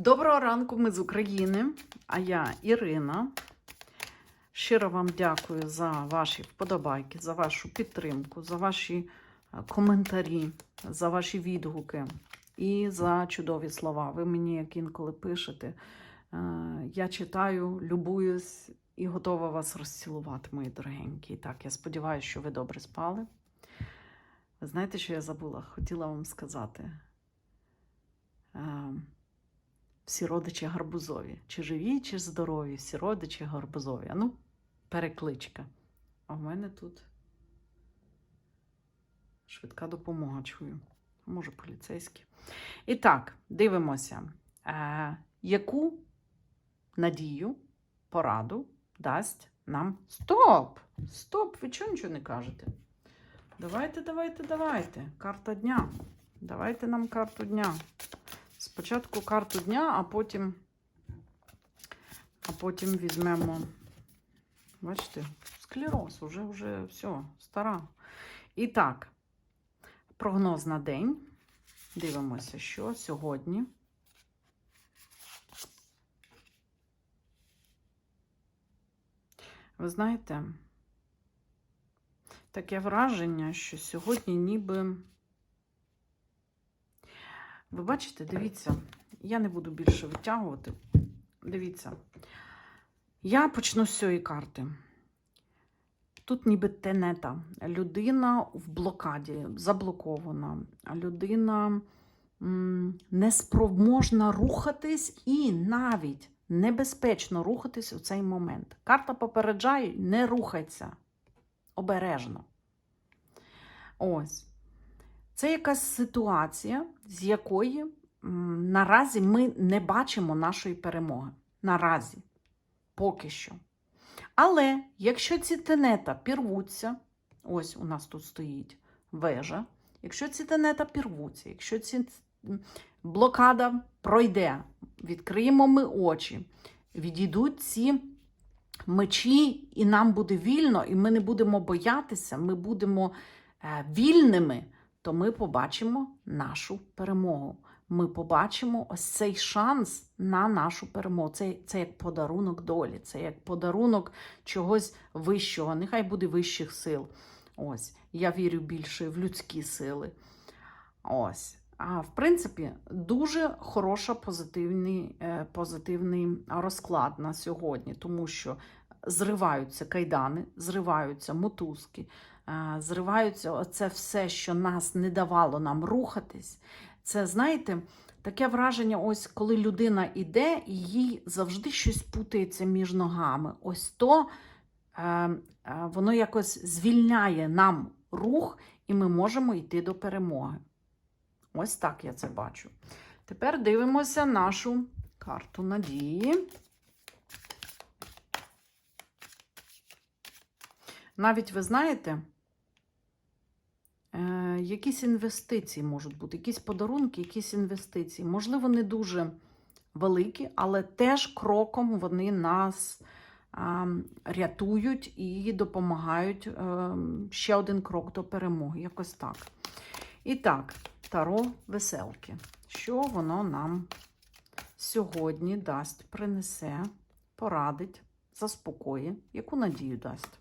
Доброго ранку, ми з України, а я Ірина. Щиро вам дякую за ваші вподобайки, за вашу підтримку, за ваші е, коментарі, за ваші відгуки і за чудові слова. Ви мені як інколи пишете. Е, Я читаю, любуюсь і готова вас розцілувати, мої дорогенькі. Так, я сподіваюся, що ви добре спали. Ви знаєте, що я забула? Хотіла вам сказати. Всі родичі гарбузові. Чи живі, чи здорові, всі родичі гарбузові. А ну, перекличка. А в мене тут швидка допомога чую. Може, поліцейські. І так, дивимося, е, яку надію, пораду дасть нам. Стоп! Стоп! Ви чого нічого не кажете? Давайте, давайте, давайте. Карта дня. Давайте нам карту дня. Спочатку карту дня, а потім, а потім візьмемо. Бачите, склероз, уже, вже все, стара. І так, прогноз на день. Дивимося, що сьогодні. Ви знаєте, таке враження, що сьогодні ніби. Ви бачите, дивіться, я не буду більше витягувати. Дивіться, я почну з цієї карти. Тут ніби тенета. Людина в блокаді, заблокована. Людина неспроможна рухатись і навіть небезпечно рухатись у цей момент. Карта попереджає, не рухайся. Обережно. Ось. Це якась ситуація, з якої наразі ми не бачимо нашої перемоги. Наразі. Поки що. Але якщо ці тенета пірвуться, ось у нас тут стоїть вежа, якщо ці тенета пірвуться, якщо ці блокада пройде, відкриємо ми очі, відійдуть ці мечі, і нам буде вільно, і ми не будемо боятися, ми будемо е, вільними то ми побачимо нашу перемогу. Ми побачимо ось цей шанс на нашу перемогу. Це, це як подарунок долі, це як подарунок чогось вищого, нехай буде вищих сил. Ось, я вірю більше в людські сили. Ось. А в принципі, дуже хороша позитивний, е, позитивний розклад на сьогодні, тому що зриваються кайдани, зриваються мотузки, зриваються оце все, що нас не давало нам рухатись. Це, знаєте, таке враження, ось коли людина йде, і їй завжди щось путається між ногами. Ось то е, е, воно якось звільняє нам рух, і ми можемо йти до перемоги. Ось так я це бачу. Тепер дивимося нашу карту надії. Навіть ви знаєте, е, якісь інвестиції можуть бути, якісь подарунки, якісь інвестиції. Можливо, не дуже великі, але теж кроком вони нас рятують і допомагають е, ще один крок до перемоги. Якось так. І так, таро веселки. Що воно нам сьогодні дасть, принесе, порадить, заспокоїть, яку надію дасть?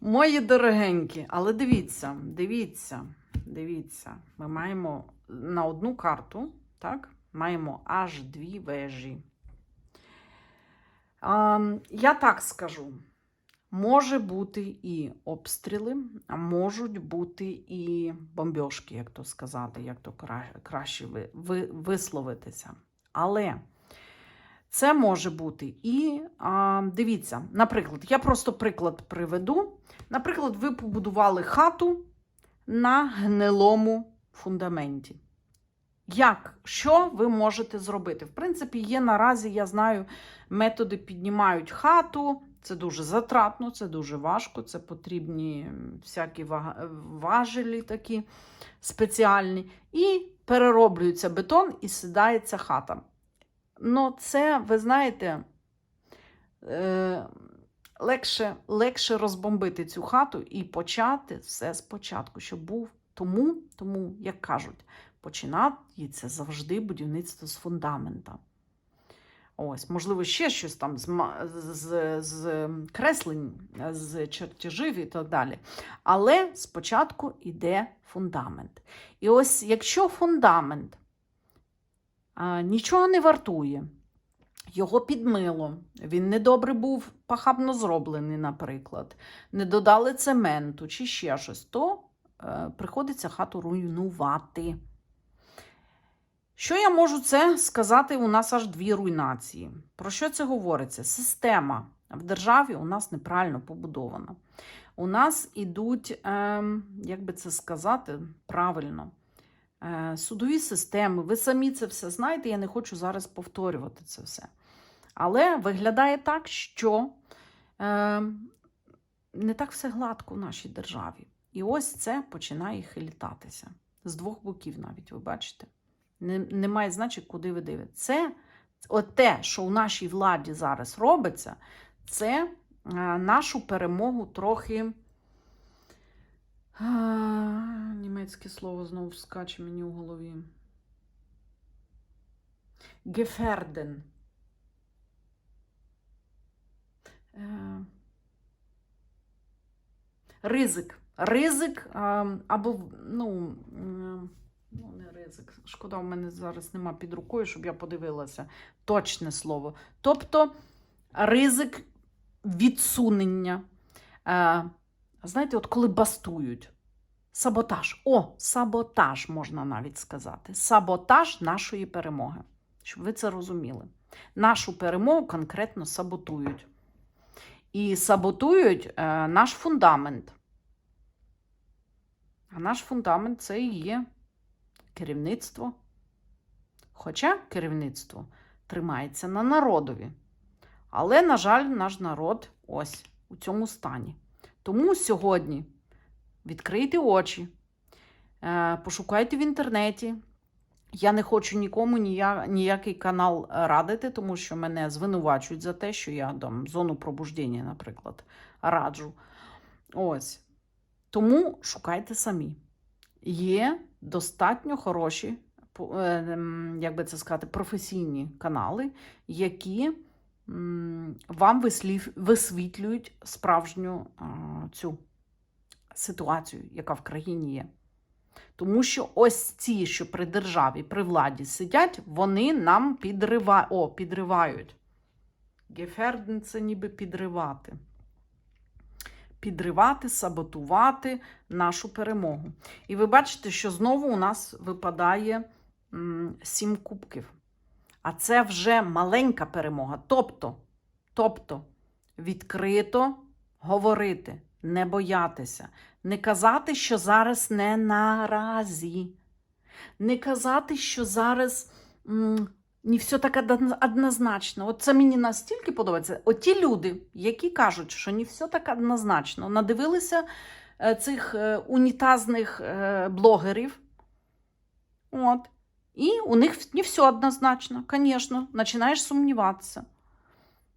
Мої дорогенькі, але дивіться, дивіться, дивіться, ми маємо на одну карту, так, маємо аж дві вежі. А, я так скажу. Може бути і обстріли, а можуть бути і бомбьошки, як то сказати, як то кра- краще ви, ви, висловитися. Але це може бути і а, дивіться, наприклад, я просто приклад приведу. Наприклад, ви побудували хату на гнилому фундаменті. Як? Що ви можете зробити? В принципі, є наразі, я знаю, методи піднімають хату. Це дуже затратно, це дуже важко, це потрібні всякі важелі такі спеціальні. І перероблюється бетон і сідається хата. Ну, це, ви знаєте, е, легше, легше розбомбити цю хату і почати все спочатку, щоб був тому, тому, як кажуть, починається завжди будівництво з фундамента. Ось, можливо, ще щось там з, з, з креслень, з чертежів і так далі. Але спочатку йде фундамент. І ось якщо фундамент нічого не вартує, його підмило, він недобре був пахабно зроблений, наприклад, не додали цементу чи ще щось, то е, приходиться хату руйнувати. Що я можу це сказати? У нас аж дві руйнації. Про що це говориться? Система в державі у нас неправильно побудована. У нас ідуть, е, як би це сказати правильно, судові системи. Ви самі це все знаєте, я не хочу зараз повторювати це все. Але виглядає так, що е, не так все гладко в нашій державі. І ось це починає хилітатися. З двох боків навіть, ви бачите. Не, немає значення, куди ви дивитесь. Це от те, що у нашій владі зараз робиться, це е, нашу перемогу трохи. Німецьке слово знову скаче мені у голові. Геферден. Е, Ризик. Ризик е, або, ну, е, ну, не ризик. Шкода, в мене зараз нема під рукою, щоб я подивилася точне слово. Тобто ризик відсунення. Знаєте, от коли бастують. Саботаж. О, саботаж можна навіть сказати. Саботаж нашої перемоги. Щоб ви це розуміли. Нашу перемогу конкретно саботують. І саботують е, наш фундамент. А наш фундамент це і є керівництво. Хоча керівництво тримається на народові. Але, на жаль, наш народ ось у цьому стані. Тому сьогодні відкрийте очі, е, пошукайте в інтернеті. Я не хочу нікому ніякий канал радити, тому що мене звинувачують за те, що я там зону пробуждення, наприклад, раджу. Ось. Тому шукайте самі. Є достатньо хороші, е, як би це сказати, професійні канали, які вам вислів- висвітлюють справжню цю ситуацію, яка в країні є. Тому що ось ці, що при державі, при владі сидять, вони нам підрива... О, підривають. Геферден це ніби підривати. Підривати, саботувати нашу перемогу. І ви бачите, що знову у нас випадає сім кубків. А це вже маленька перемога. Тобто, тобто відкрито говорити, не боятися, не казати, що зараз не наразі, не казати, що зараз м, не все так однозначно. От це мені настільки подобається. От ті люди, які кажуть, що не все так однозначно, надивилися е, цих е, унітазних е, блогерів. От. І у них не все однозначно, звісно, починаєш сумніватися.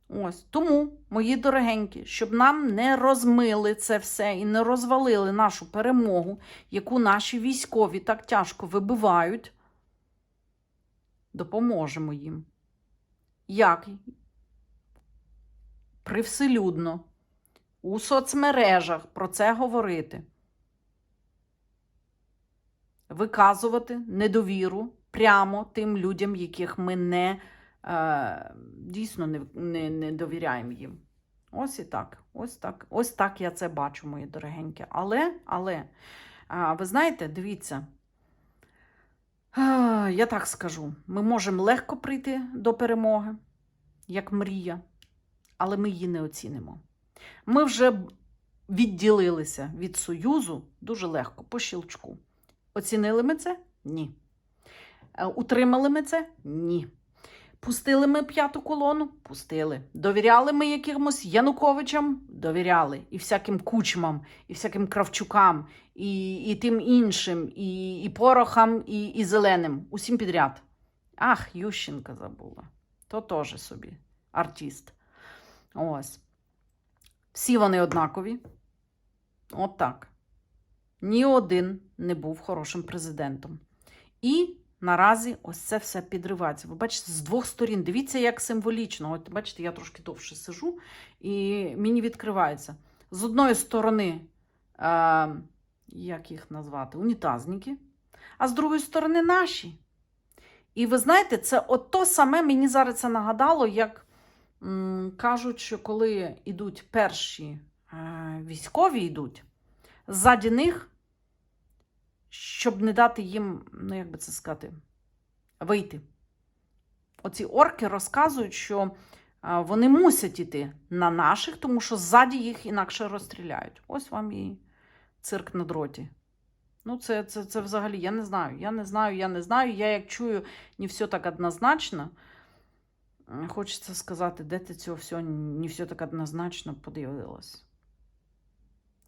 Ось тому, мої дорогенькі, щоб нам не розмили це все і не розвалили нашу перемогу, яку наші військові так тяжко вибивають, допоможемо їм. Як? Привселюдно, у соцмережах про це говорити. Виказувати недовіру прямо тим людям, яких ми не е, дійсно не, не, не довіряємо їм. Ось і так. Ось так. Ось так я це бачу, мої дорогенькі. Але, але, а, ви знаєте, дивіться, я так скажу: ми можемо легко прийти до перемоги, як мрія, але ми її не оцінимо. Ми вже відділилися від Союзу дуже легко, по щелчку. Оцінили ми це? Ні. Е, Утримали ми це? Ні. Пустили ми п'яту колону? Пустили. Довіряли ми якимось Януковичам? Довіряли. І всяким кучмам, і всяким кравчукам, і, і тим іншим, і, і порохам, і, і зеленим. Усім підряд. Ах, Ющенка забула. То теж собі артист. Ось. Всі вони однакові. От так. Ні один не був хорошим президентом. І наразі ось це все підривається. Ви бачите, з двох сторін. Дивіться, як символічно. От бачите, я трошки довше сижу, і мені відкривається. З одної сторони, е, як їх назвати, унітазники, а з другої сторони наші. І ви знаєте, це ото саме мені зараз це нагадало, як м, кажуть, що коли йдуть перші е, військові йдуть, ззаді них, щоб не дати їм, ну як би це сказати, вийти. Оці орки розказують, що вони мусять іти на наших, тому що ззаді їх інакше розстріляють. Ось вам і цирк на дроті. Ну, це, це, це взагалі, я не знаю. Я не знаю, я не знаю. Я як чую, не все так однозначно. Хочеться сказати, де ти цього всього не все так однозначно подивилась.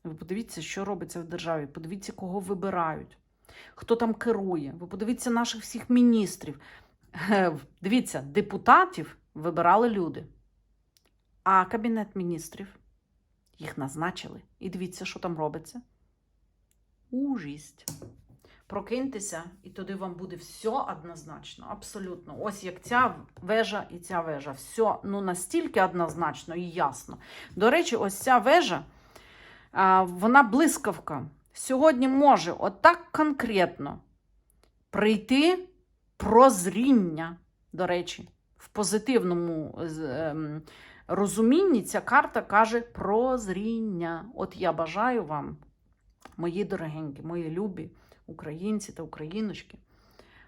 Ви подивіться, що робиться в державі. Подивіться, кого вибирають, хто там керує. Ви подивіться наших всіх міністрів. Е, Дивіться, депутатів вибирали люди. А Кабінет міністрів їх назначили. І дивіться, що там робиться. Ужість. Прокиньтеся, і тоді вам буде все однозначно, абсолютно. Ось як ця вежа і ця вежа. Все ну, настільки однозначно і ясно. До речі, ось ця вежа, вона блискавка. Сьогодні може отак конкретно прийти прозріння, до речі, в позитивному ем, розумінні ця карта каже прозріння. От я бажаю вам, мої дорогенькі, мої любі українці та україночки,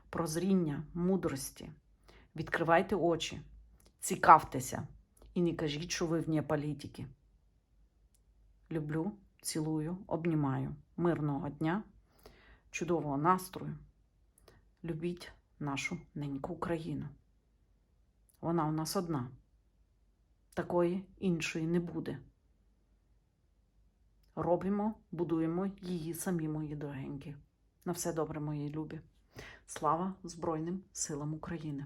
прозріння, мудрості. Відкривайте очі, цікавтеся і не кажіть, що ви вне політики. Люблю, цілую, обнімаю. Мирного дня, чудового настрою. Любіть нашу неньку Україну. Вона у нас одна. Такої іншої не буде. Робимо, будуємо її самі, мої дорогенькі. На все добре, мої любі. Слава Збройним силам України!